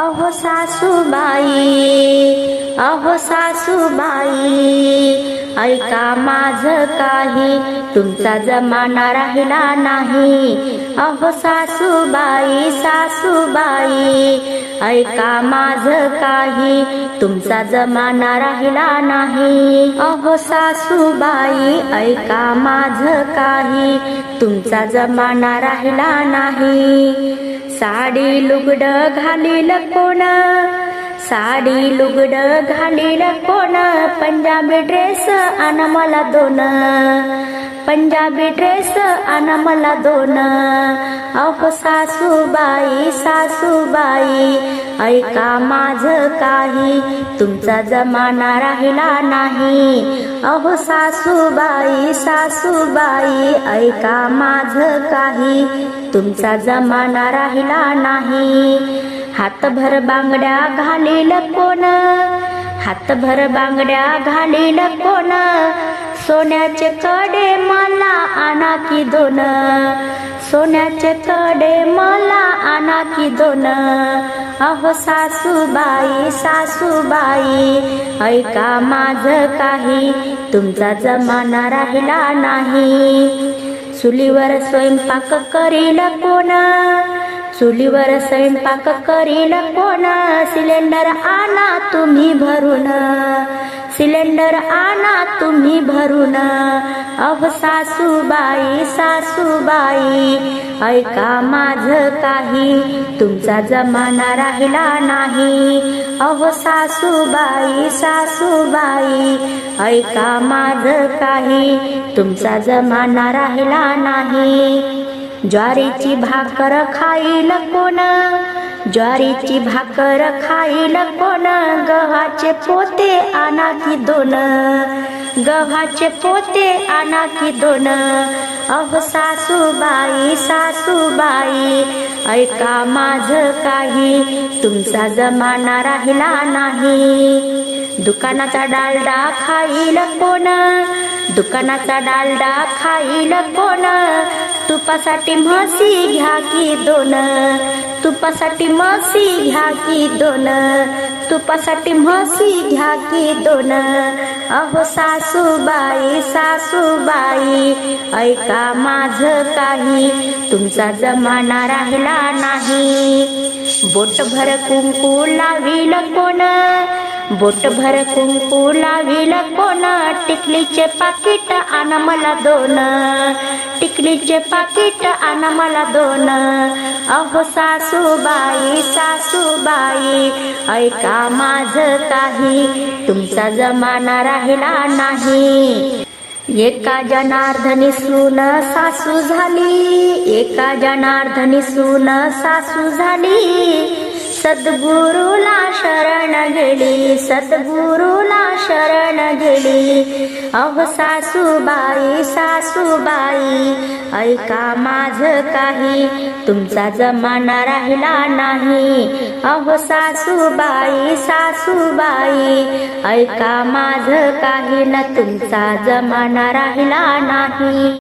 अहो सासूबाई अहो सासूबाई ऐका माझ काही. तुमचा जमाना राहिला नाही. अहो सासूबाई सासूबाई ऐका माझ काही. तुमचा जमाना राहिला नाही. अहो सासूबाई ऐका माझ काही. तुमचा जमाना राहिला नाही. साडी लुगड घालील कोणा? साडी लुगड घालील कोण? पंजाबी ड्रेस आण मला दोन. पंजाबी ड्रेस आण मला दोन. अहो सासूबाई सासूबाई ऐका माझ काही. तुमचा जमाना राहिला नाही. अहो सासूबाई सासूबाई ऐका माझ काही. तुमचा जमाना राहिला नाही. हातभर बांगड्या घालील कोण? हातभर बांगड्या घालील कोण? सोन्याचे कडे मला आणा की दोन? सोन्याचे कडे मला आणा की दोन? अहो सासूबाई सासूबाई ऐका माझ काही. तुमचा जमाना राहिला नाही. चुलीवर स्वयंपाक करील कोण? चुलीवर स्वयंपाक करील कोण सिलेंडर आणा तुम्ही भरून. सिलेंडर आणा तुम्ही भरून. अह सासूबाई सासूबाई ऐका माझ काही. तुमचा जमाना राहिला नाही. अहो सासूबाई सासूबाई ऐका माझ काही. तुमचा जमाना राहिला नाही. ज्वारीची भाकर खाईल कोण? ज्वारीची भाकर खाईल कोण? गव्हाचे पोते आणा की दोन. गव्हाचे पोते आणा की दोन. अहो सासूबाई सासूबाई ऐका माझ काही. तुमचा जमाना राहिला नाही. दुकानाचा डालडा खाईल कोण? दुकानाचा डालडा खाईल कोण? तुपासाठी म्हशी घ्या की दोन. तुपासाठी म्हशी घ्या की दोन. तुपासाठी म्हशी घ्या की दोन. अहो सासूबाई सासूबाई ऐका माझ काही. तुमचा जमाना राहिला नाही. बोटभर कुंकू लावील कोण? बोटभर कुंकू लावील कोण? टिकलीचे पाकिट आण मला दोन. टिकलीचे पाकिट आण मला दोन. अहो सासूबाई सासूबाई ऐका माझ काही. तुमचा जमाना राहिला नाही. एका जनार्दनी सून सासू झाली. एका जनार्दनी सून सासू झाली. सद्गुरुला शरण गेली सद्गुरुला शरण गेली. अहो सासूबाई सासूबाई ऐका माझ काही. तुमचा जमाना राहिला नाही. अहो सासूबाई सासूबाई ऐका माझ काही. न तुमचा जमाना राहिला नाही.